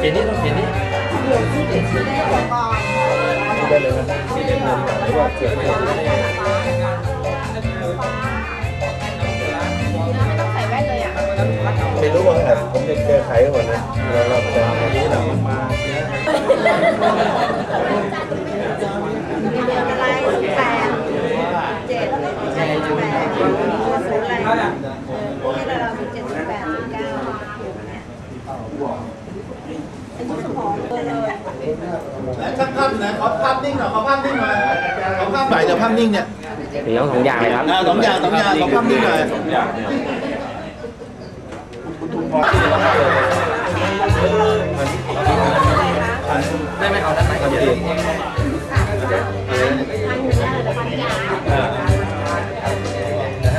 ต้องเขียนนี่ต้องเขียนนี่เดี๋ยวที่เด็กที่ได้ก่อนได้เลยนะที่เดิมเลยหรือว่าเขียนไม่ได้ไม่รู้ว่าแบบผมจะเจอใครก่อนนะเราเราจะอันนี้เรามาอะไรแปดเจ็ดแปดศูนย์อะไรพวกนี้เรามีเจ็ดสิบแปดสิบเก้า เป็นสมองเลยช่างภาพอยู่ไหนขอภาพนิ่งหน่อยขอภาพนิ่งหน่อยขอภาพไหนเดี๋ยวภาพนิ่งเนี่ยเดี๋ยวสองอย่างเลยครับอ่าสองอย่างสองอย่างขอภาพนิ่งหน่อยสองอย่างได้ไหมเอาด้านไหนครับเดี๋ย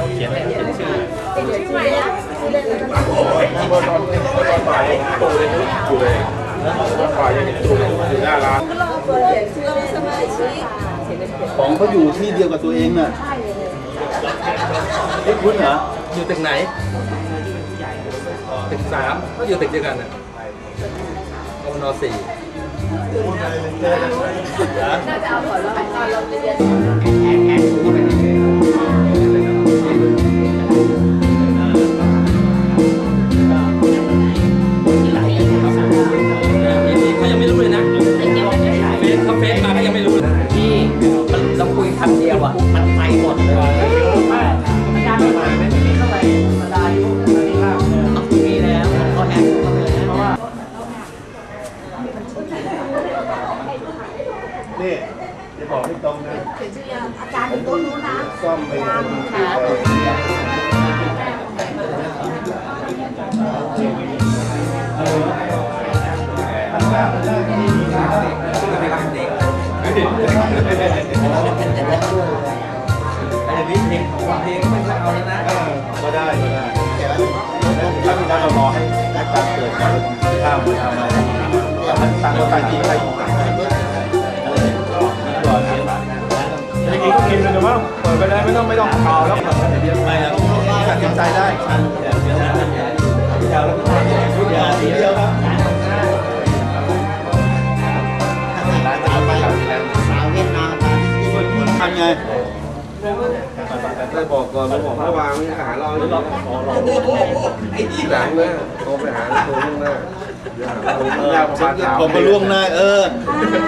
วเขียนให้เขียนชื่อฝ่ายตู้เลยตู้เลย ฝ่ายยังตู้เลยอยู่หน้าร้านเราเปิดเขียนชื่อสมาชิกของเขาอยู่ที่เดียวกับตัวเองน่ะเอ๊ะคุณเหรออยู่ตึกไหนตึกสามก็อยู่ตึกเดียวกันอะกนสี่น่าจะเอาผลแล้วตอนเราเรียน การเกิดการข้ามมาทำอะไรแล้วมันต่างคนต่างกินใครกินต่างกันก่อนไม่กินก็กินเลยมั้งเปิดไปเลยไม่ต้องไม่ต้องเป่าแล้วเดียวไม่แล้วตัดสินใจได้เดี๋ยวเดียวเดี๋ยวเดี๋ยวเดียวครับร้านสาวไปสาวเวียดนามทำไง ได้บอกก่อนมาบอกเมื่อวานไม่หาเราอยู่หรอกไอ้ที่หลังนะโทรไปหาตัวล่วงหน้าเดี๋ยวหาตัวล่วงหน้าประมาณสามผมก็ล่วงหน้าเออ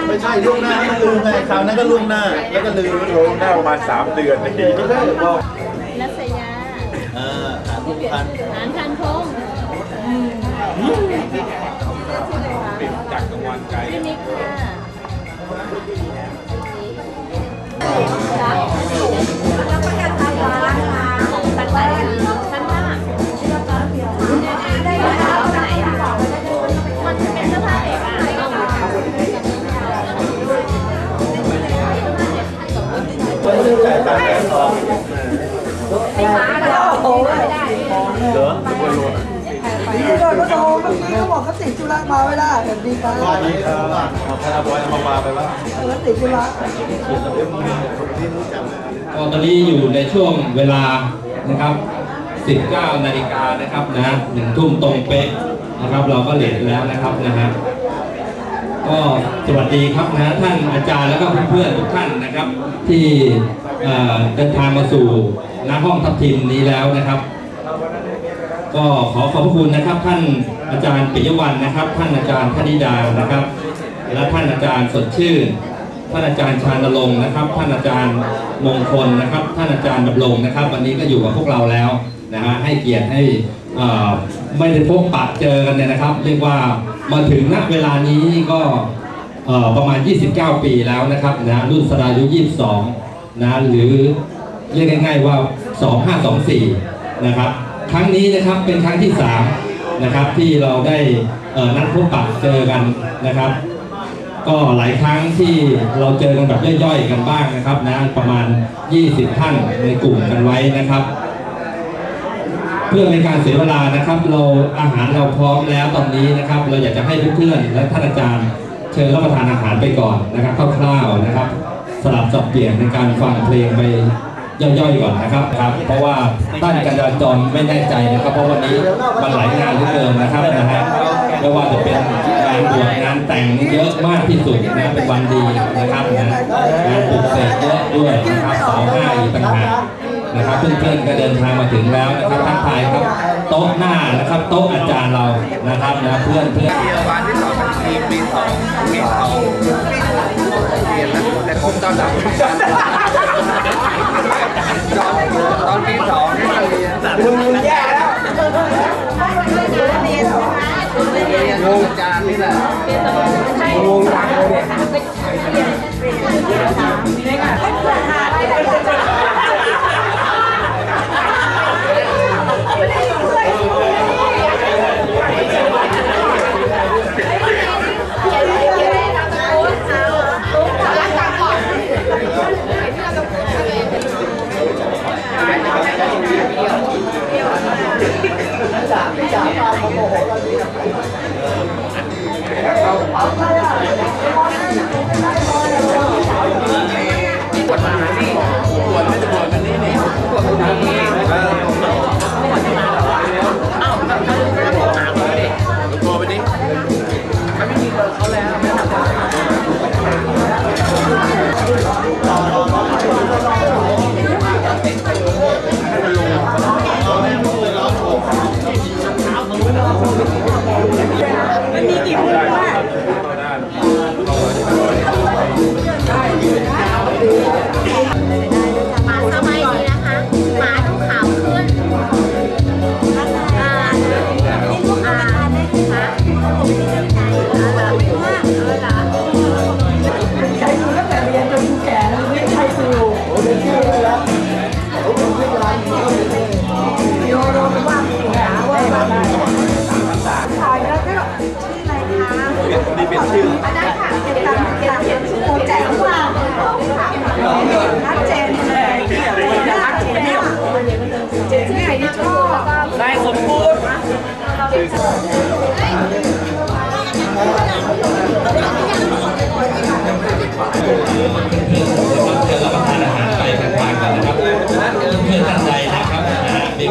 ไม่ใช่ล่วงหน้าให้ลืมไงคราวนั้นก็ล่วงหน้า แล้วก็ลืมล่วงหน้าประมาณสามเดือนไม่ได้ไม่ได้บอกนัสยาเออหาผู้พัน บอกเขาติดธุระมาไม่ได้แบบดีไปตอนนี้เออเอาคาราบอยเอามาไปว่าแล้วติดธุระก็ตอนนี้อยู่ในช่วงเวลานะครับ 19 นาฬิกานะครับนะหนึ่งทุ่มตรงเป๊ะนะครับ เราก็เลทแล้วนะครับนะฮะก็สวัสดีครับนะท่านอาจารย์แล้วก็เพื่อนๆทุกท่านนะครับ ที่เดินทางมาสู่ณห้องทับทิมนี้แล้วนะครับ ก็ขอขอบพระคุณนะครับ ท่านอาจารย์ปิยวันนะครับ ท่านอาจารย์ธนิดานะครับ และท่านอาจารย์สดชื่น ท่านอาจารย์ชานรงค์นะครับ ท่านอาจารย์มงคลนะครับ ท่านอาจารย์ดำรงนะครับ วันนี้ก็อยู่กับพวกเราแล้วนะฮะให้เกียรติให้อ่อไม่ได้พบปะเจอกันเนี่ยนะครับ เรียกว่ามาถึงณเวลานี้ก็ประมาณ 29 ปีแล้วนะครับนะรุ่นสดายุ 22 นะหรือเรียกง่ายๆว่า 2524 นะครับ ครั้งนี้นะครับเป็นครั้งที่3นะครับที่เราได้เอ่อนัดพบปะเจอกันนะครับ ก็หลายครั้งที่เราเจอกันแบบย่อยๆกันบ้างนะครับนะประมาณ 20 ท่านในกลุ่มกันไว้นะครับ เพื่อในการเสียเวลานะครับ เราอาหารเราพร้อมแล้วตอนนี้นะครับ เราอยากจะให้เพื่อนๆและท่านอาจารย์เชิญรับประทานอาหารไปก่อนนะครับคร่าวๆนะครับ สลับสับเปลี่ยนในการฟังเพลงไป ย่อยๆก่อนนะครับครับ เพราะว่าด้านการจราจรไม่แน่ใจนะครับ เพราะวันนี้มันหลายงานเหลือเกินนะครับนะฮะไม่ว่าจะเป็นงานบวชงานแต่งเยอะมากที่สุดนะเป็นวันดีนะครับนะงานปลุกเสกเยอะด้วยนะครับสาวห้าอีกต่างหากนะครับเพื่อนๆก็เดินทางมาถึงแล้วนะครับทักทายครับ โต๊ะหน้านะครับโต๊ะอาจารย์เรานะครับนะเพื่อนเพื่อนวันที่สองปีปีสองปีสองเรียนแล้วแต่ผมตอนหลังตอนตอนปีสองนี่เรียนมึงแย่แล้วงงจานนี่แหละงงจังเลยเนี่ย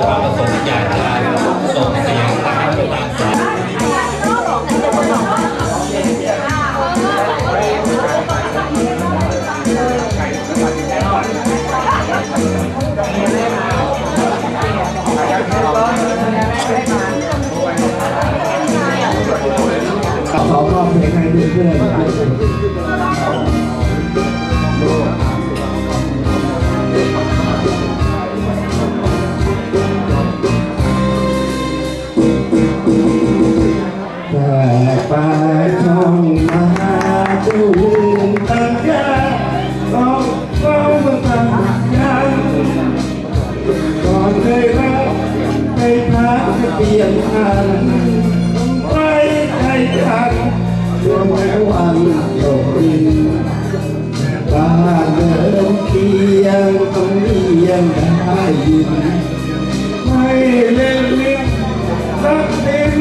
ความประสงค์อยากจะส่งเสียงนะครับไปตามสายขอมอบเพลงให้เพื่อน เปลี่ยนพันไว้ใจกันรวมแม้วันโลกดินบ้านเดิมเคียงตรงนี้ยังได้ยินไม่เล่นลิ้นรักดิน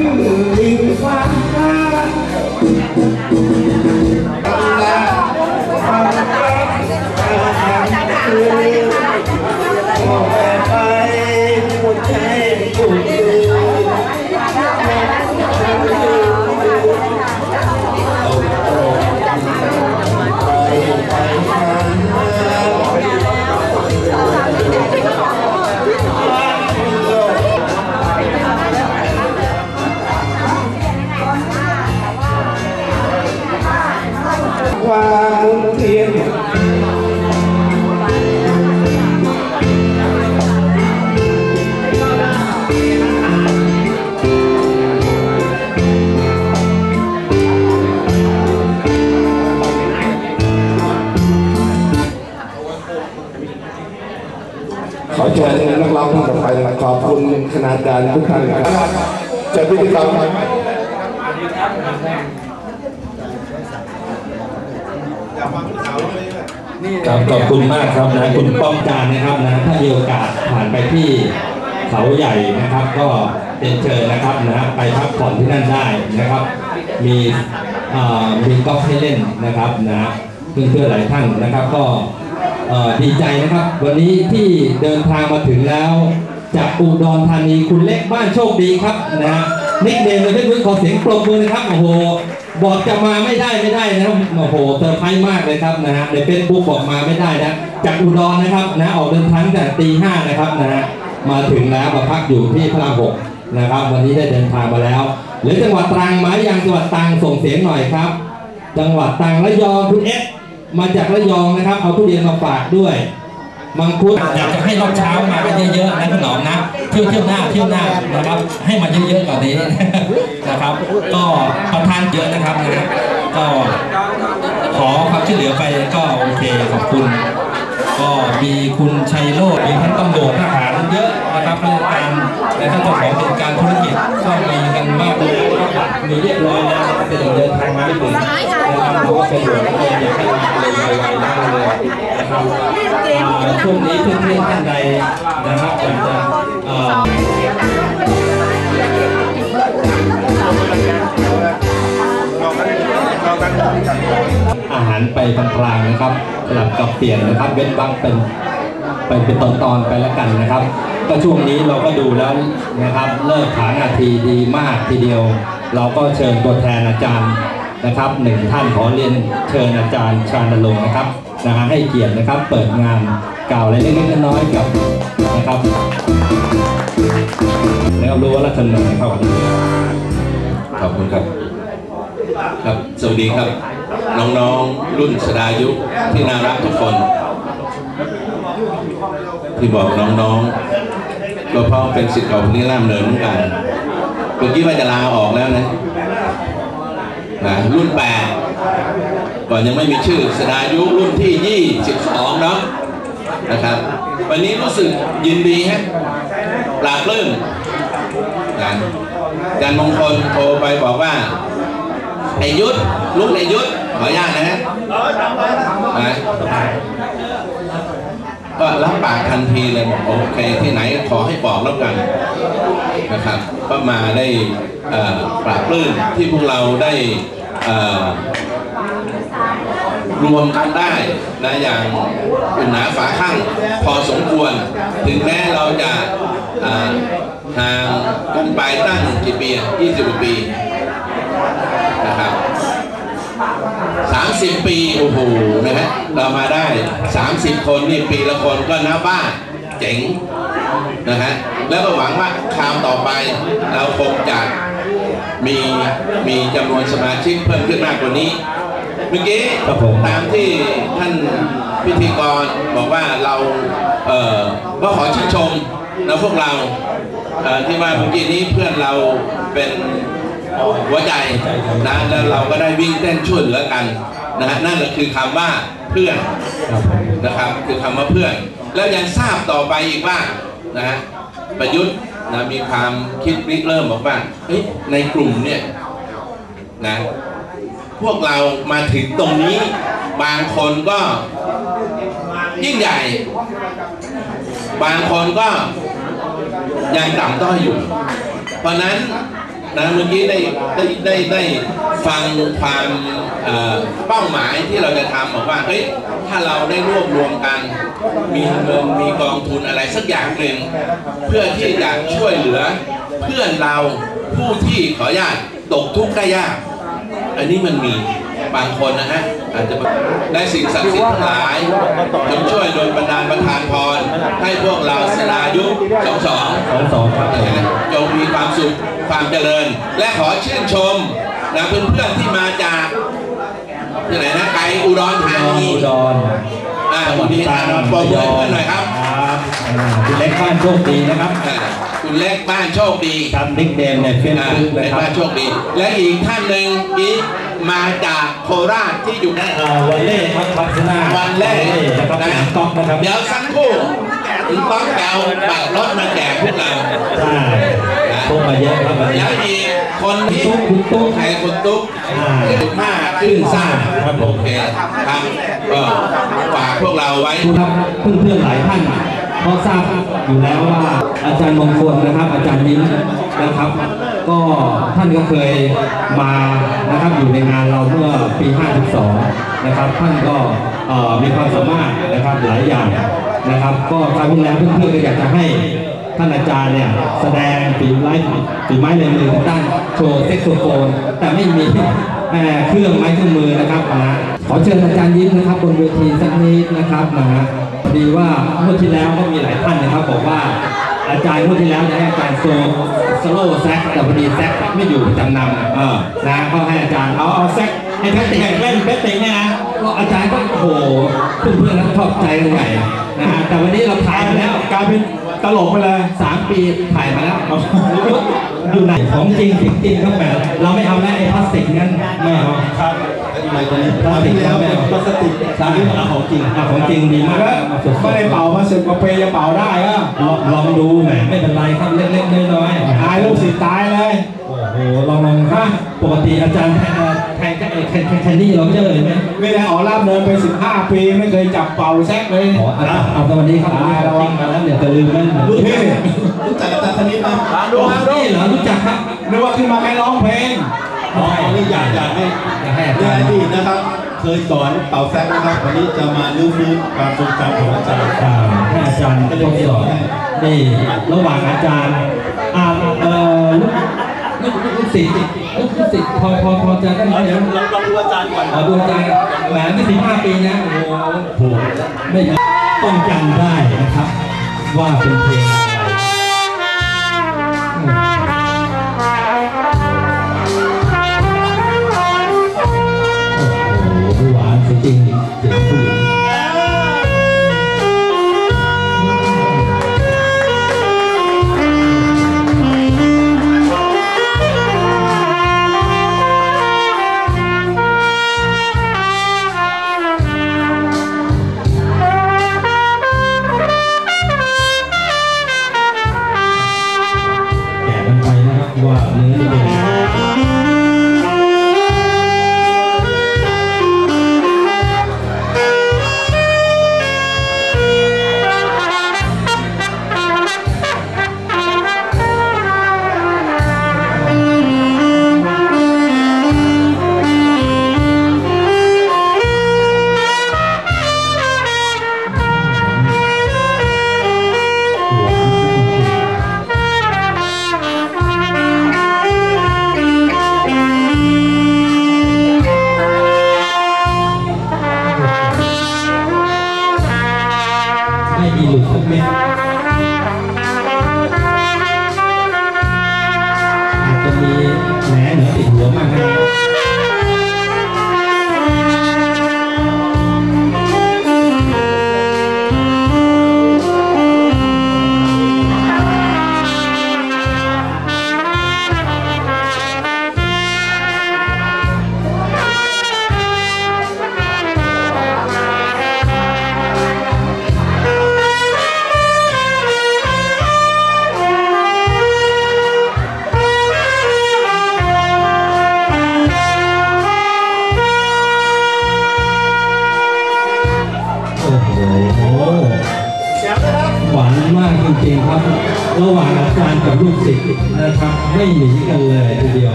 ลิงฟ้าากครับนะคุณป้องการนะครับนะถ้ามีโอกาสผ่านไปที่เขาใหญ่นะครับ ก็เป็นเชิญนะครับนะไปพักผ่อนที่นั่นได้นะครับ มีอ่อมีกอล์ฟให้เล่นนะครับนะเพื่อนเพื่อหลายท่านนะครับ ก็อ่อดีใจนะครับ วันนี้ที่เดินทางมาถึงแล้วจากอุดรธานีคุณเล็กบ้านโชคดีครับนะนิกเนมเลยเพื่อนๆขอเสียงปรบมือนะครับโอ้โห บอกจะมาไม่ได้ไม่ได้นะครับโอ้โหเซอร์ไพรส์มากเลยครับนะฮะในเฟซบุ๊กบอกมาไม่ได้นะจากอุดรนะครับนะออกเดินทางแต่ตีห้านะครับนะฮะมาถึงแล้วมาพักอยู่ที่พระรามหกนะครับ วันนี้ได้เดินทางมาแล้วหรือจังหวัดตรังไหมยังจังหวัดตรังส่งเสียงหน่อยครับ จังหวัดตรังระยองคุณเอสมาจากระยองนะครับ เอาทุเรียนมาฝากด้วย มังคุดอยากจะให้รอบเช้ามากันเยอะๆนะคุณหนอมนะเที่ยวเที่ยวหน้าเที่ยวหน้านะครับ ให้มาเยอะๆกว่านี้นะครับ ก็ประทานเยอะนะครับนะก็ขอความช่วยเหลือไปก็โอเคขอบคุณ ก็มีคุณชัยโรจน์มีทั้งตำรวจทหารเยอะนะครับราชการและท่านเจ้าของกิจการธุรกิจก็มีกันมากเลยมีเรียบร้อยแล้วนะครับแต่ยังเดินทางมาไม่ถึงนะครับเพราะว่าเป็นห่วงเลยอยากให้มาเลยไวๆได้เลย นะครับช่วงนี้เพื่อนๆท่านใดนะครับอยากจะอาหารไปพลางๆนะครับสลับกับเปลี่ยนนะครับ เว้นบางเป็นไปเป็นตอนๆไปแล้วกันนะครับ ก็ช่วงนี้เราก็ดูแล้วนะครับ เลิกฐานาทีดีมากทีเดียว เราก็เชิญตัวแทนอาจารย์ นะครับหนึ่งท่านขอเรียนเชิญอาจารย์ชาญลงค์นะครับนะฮะให้เกียรตินะครับเปิดงานกล่าวอะไรเล็กๆน้อยๆกับนะครับ แล้วรู้ว่ารัฐธรรมนูญเข้าวันนี้ขอบคุณครับ ครับ สวัสดีครับ น้องๆรุ่นสดายุที่น่ารักทุกคน ที่บอกน้องๆก็เพราะเป็นสิทธิ์เก่าคนนี้ร่ามเนินเหมือนกันเมื่อกี้ว่าจะลาออกแล้วนะ นะรุ่นแปดก่อนยังไม่มีชื่อสดายุรุ่นที่ยี่สิบสองเนาะนะครับ วันนี้รู้สึกยินดีฮะปลาปลื้มนะจันมงคลโทรไปบอกว่าไอยุทธลูกไอยุทธขออนุญาตนะฮะ ก็รับปากทันทีเลยบอกโอเคที่ไหนขอให้บอกแล้วกันนะครับ ก็มาได้ปราบปลื้มที่พวกเราได้รวมกันได้นะอย่างอุ่นหนาฝาข้างพอสมควร ถึงแม้เราจะห่างกันไปตั้งกี่ปีอะ20กว่าปีนะครับ 30 ปีโอ้โหนะฮะเรามาได้ 30 คนนี่ปีละคนก็นับว่าเจ๋งนะฮะแล้วก็หวังว่าคราวต่อไปเราคงจะมีมีจำนวนสมาชิกเพิ่มขึ้นมากกว่านี้ เมื่อกี้ครับผมตามที่ท่านพิธีกรบอกว่าเราเอ่อก็ขอชื่นชมนะพวกเราเอ่อที่ว่าเมื่อกี้นี้เพื่อนเราเป็นหัวใจนะแล้วเราก็ได้วิ่งเต้นช่วยเหลือกัน นะฮะนั่นแหละคือคำว่าเพื่อนครับผมนะครับคือคำว่าเพื่อน แล้วยังทราบต่อไปอีกว่านะฮะประยุทธ์นะมีความคิดริเริ่มบอกว่าเฮ้ยในกลุ่มเนี่ยนะพวกเรามาถึงตรงนี้บางคนก็ยิ่งใหญ่ บางคนก็ยังต่ำต้อยอยู่ เพราะฉะนั้น นะเมื่อกี้ได้ได้ได้ได้ฟังความเอ่อเป้าหมายที่เราจะทำบอกว่าเฮ้ยถ้าเราได้รวบรวมกัน มีเงินมีกองทุนอะไรสักอย่างหนึ่งเพื่อที่จะช่วยเหลือ เพื่อนเราผู้ที่ขออนุญาตตกทุกข์ได้ยาก อันนี้มันมีบางคนนะฮะ อาจจะได้สิ่งศักดิ์สิทธิ์ทั้งหลายจงช่วยโดยบันดาลประทานพร ให้พวกเราสลายุสองสองสองสองครับจงมีความสุขความเจริญ และขอชื่นชมนะเพื่อนๆที่มาจากที่ไหนนะไกลอุดรธานีอุดรอ่าอุดรธานีปรบมือเพื่อนหน่อยครับคุณเล็กบ้านโชคดีนะครับคุณเล็กบ้านโชคดีครับนิกเนมในเฟซอ่าบุ๊กในนะครับบ้านโชคดี และอีกท่านหนึ่งอีก มาจากโคราชที่อยู่ในอ่าวันเล่ครับพัฒนาวันแรกนะครับสนามกอล์ฟนะครับเดี๋ยวสักครู่ถึงต้องเอาบัตรรถมาแจกพวกเราใช่นะตุ๊กมาเยอะครับวันนี้แล้วมีคนที่ตุ๊กคุณตุ๊กใครคุณตุ๊กอ่าขึ้นห้าขึ้นซ่าครับผมโอเคครับก็ฝากพวกเราไว้ครับเพื่อนๆหลายท่านก็ทราบอยู่แล้วว่าอาจารย์มงคลนะครับ อาจารย์ยิ้มนะครับ ก็ท่านก็เคยมานะครับอยู่ในงานเราเมื่อปี 52 นะครับ ท่านก็มีความสามารถนะครับหลายอย่างนะครับก็คราวที่แล้วเพื่อนๆก็อยากจะให้ท่านอาจารย์เนี่ยแสดงฝีไม้ฝีไม้ลายมือด้านโชว์เซ็กโซโฟน แต่ไม่มีเอ่อเครื่องไม้เครื่องมือนะครับนะขอเชิญอาจารย์ยิ้มนะครับบนเวทีสักนิดนะครับนะฮะดีว่าเมื่อที่แล้วก็มีหลายท่านนะครับบอกว่า อาจารย์เมื่อที่แล้วจะให้อาจารย์โซสโลว์แซกแต่พอดีแซกไม่อยู่จำนำเออนะก็ให้อาจารย์เอาเอาแซกให้แพทติกเล่นแพทติกเนี่ยนะก็อาจารย์ก็โอ้โหเพื่อนๆนั้นชอบใจกันใหญ่นะฮะแต่วันนี้เราถ่ายมาแล้วกลายเป็นตลกไปเลยสามปีถ่ายมาแล้วอยู่ไหนของจริงจริงครับแหมเราไม่เอาแล้วไอ้พลาสติกนั้นไม่เอาครับ อะไรตัวนี้พลาสติกแล้วไม่เอาพลาสติกใช่เอาของจริงเอาของจริงดีมากไม่ได้เป่ามาสิบกว่าปีจะเป่าได้ก็ลองลองดูแหมไม่เป็นไรครับเล็กๆน้อยๆตายลูกศิษย์ตายเลยโอ้โหลองลองครับปกติอาจารย์แทนแทนแทนแทนนี่เราเจอเลยไหมไม่ได้ออกล่ามเดินไป 15 ปีไม่เคยจับเป่าแซกเลยอ๋อเอาเอาสวัสดีครับวันนี้เรามาแล้วเดี๋ยวจะลืมนั่นรู้พี่รู้จักอาจารย์ธนิตไหมดูครับดูนี่เหรอรู้จักครับนึกว่าขึ้นมาแค่ร้องเพลง อ๋อนี่อยากอยากให้อยากให้อาในจารอย์ดีตนะครับ เคยสอนเป่าแซกนะครับ วันนี้จะมาลื้อฟื้นความทรงจำของอาจารย์ อ่าให้อาจารย์ทดสอบนี่ระหว่างอาจารย์อ่าเอ่อลูกลูกลูกศิษย์ลูกลูกศิษย์พอพอพอจะได้ไหมเนี่ยลองลองดูอาจารย์ก่อนเอาดูอาจารย์แหมนี่สิบห้าปีนะโอ้โหไม่ต้องจำได้นะครับ ว่าเป็นเพลง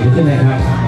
ว่างงานอยู่ใช่ไหมครับ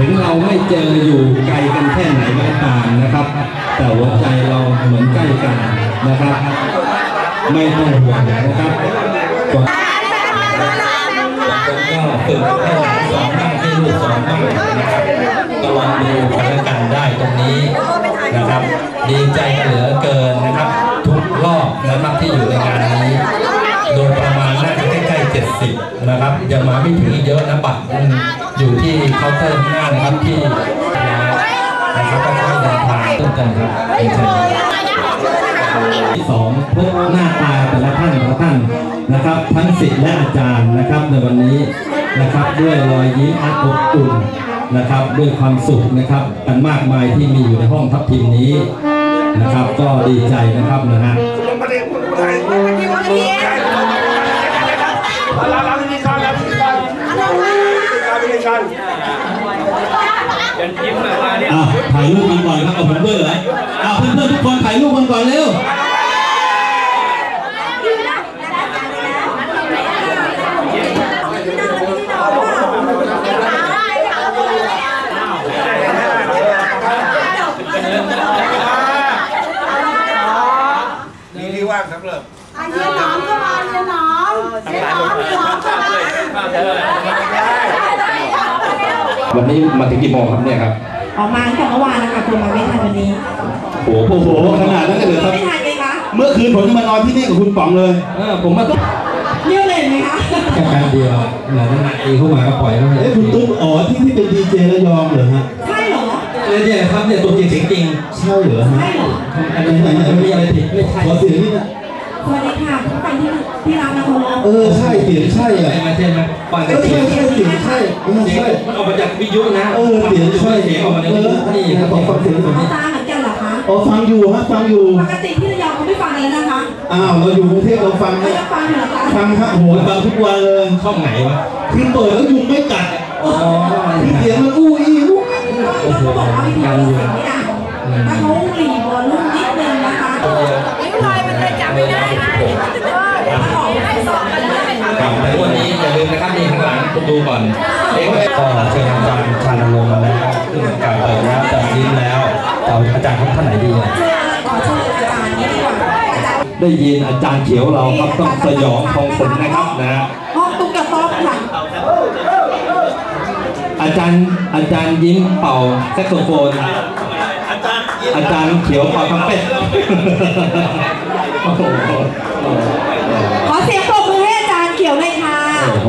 ถึงเราไม่เจออยู่ไกลกันแค่ไหนก็ตามนะครับ แต่หัวใจเราเหมือนใกล้กันนะครับ ไม่ต้องห่วงนะครับก็ฝึกให้หลานสอนบ้างให้ลูกสอนบ้างนะครับก็ลองดูกันแล้วกันได้ตรงนี้นะครับ ดีใจเหลือเกินนะครับ ทุกรอบนะครับที่อยู่ในงานนี้โดยประมาณน่าจะใกล้ๆ70นะครับยังมาไม่ถึงเยอะนะบัตร อยู่ที่เคาน์เตอร์หน้านะครับที่นะครับก็ค่อยเดินทางต้นกันครับเป็นชัยที่สองพบหน้าตาแต่ละท่านแต่ละท่านนะครับ ทั้งศิษย์และอาจารย์นะครับในวันนี้นะครับด้วยรอยยิ้มอันอบอุ่นนะครับ ด้วยความสุขนะครับกันมากมายที่มีอยู่ในห้องทัพทีมนี้นะครับ ก็ดีใจนะครับนะฮะ ยันยิ้มแบบว่าเนี่ยอะถ่ายรูปกันก่อนครับกับผมด้วยเหรออะเพื่อนๆทุกคนถ่ายรูปกันก่อนเร็วมีที่ว่างสำหรับเรียนน้องก็มาเรียนน้องเรียนน้องเรียนน้องก็มา วันนี้มาถึงกี่โมงครับเนี่ยครับออกมาตั้งแต่เมื่อวานนะคะคุณมาไม่ทันวันนี้โอ้โหขนาดนั้นเลยครับ ไม่ทันเลยคะเมื่อคืนผมจะมานอนที่นี่กับคุณป๋องเลยเออผมมาแเยี่ยวเลยไหมคะค่แป๊บเดียวหลังจากนั้นตีเข้ามาก็ปล่อยแล้วเอ้ยคุณตุ๊กอ๋อที่ที่เป็นดีเจระยองเหรอฮะใช่เหรอเนี่ยเนี่ยครับเนี่ยตัวจริงเสียงจริงใช่เหรอฮะใช่เหรออันนี้อันนี้ไม่มีอะไรผิดไม่ใช่ขอเสียงนี่นะ สวัสดีค่ะทุกท่านที่ที่รักนะคุณเออใช่เสียงใช่อะใช่ไหมใช่ไหมฟังเอกันอเสีใช่ยงใช่เสียงใช่เออเสียงใช่ มันออกมาจากวิทยุนะเออเสียงใช่เสียงออกมาจากเอวิทอยุนี่นี่คครัรับบขอฟังเสียงตรงเขานี้ตาเหมือนกันเหรอคะอ๋อฟังอยู่ฮะฟังอยู่ ปกติที่ระยองเขาไม่ฟังกันแล้วนะคะอ้าวเราอยู่กรุงเทพเราฟังเขานะจะฟังอยู่เหรอคะฟังครับโอ้โหฟังทุกวันเลยช่องไหนวะคือเปิดแล้วยุงไม่กัดอ๋อคือ ได้ยินอาจารย์เขียวเราครับต้องสยองของผมนะครับนะห้องตุ๊กตาค่ะอาจารย์อาจารย์ยิ้มเป่าแซกโซโฟน อาจารย์เขียวเป่าทำเป็ดโอ้โหขอเสียงปรบมือให้อาจารย์เขียวเลยค่ะโอ้โห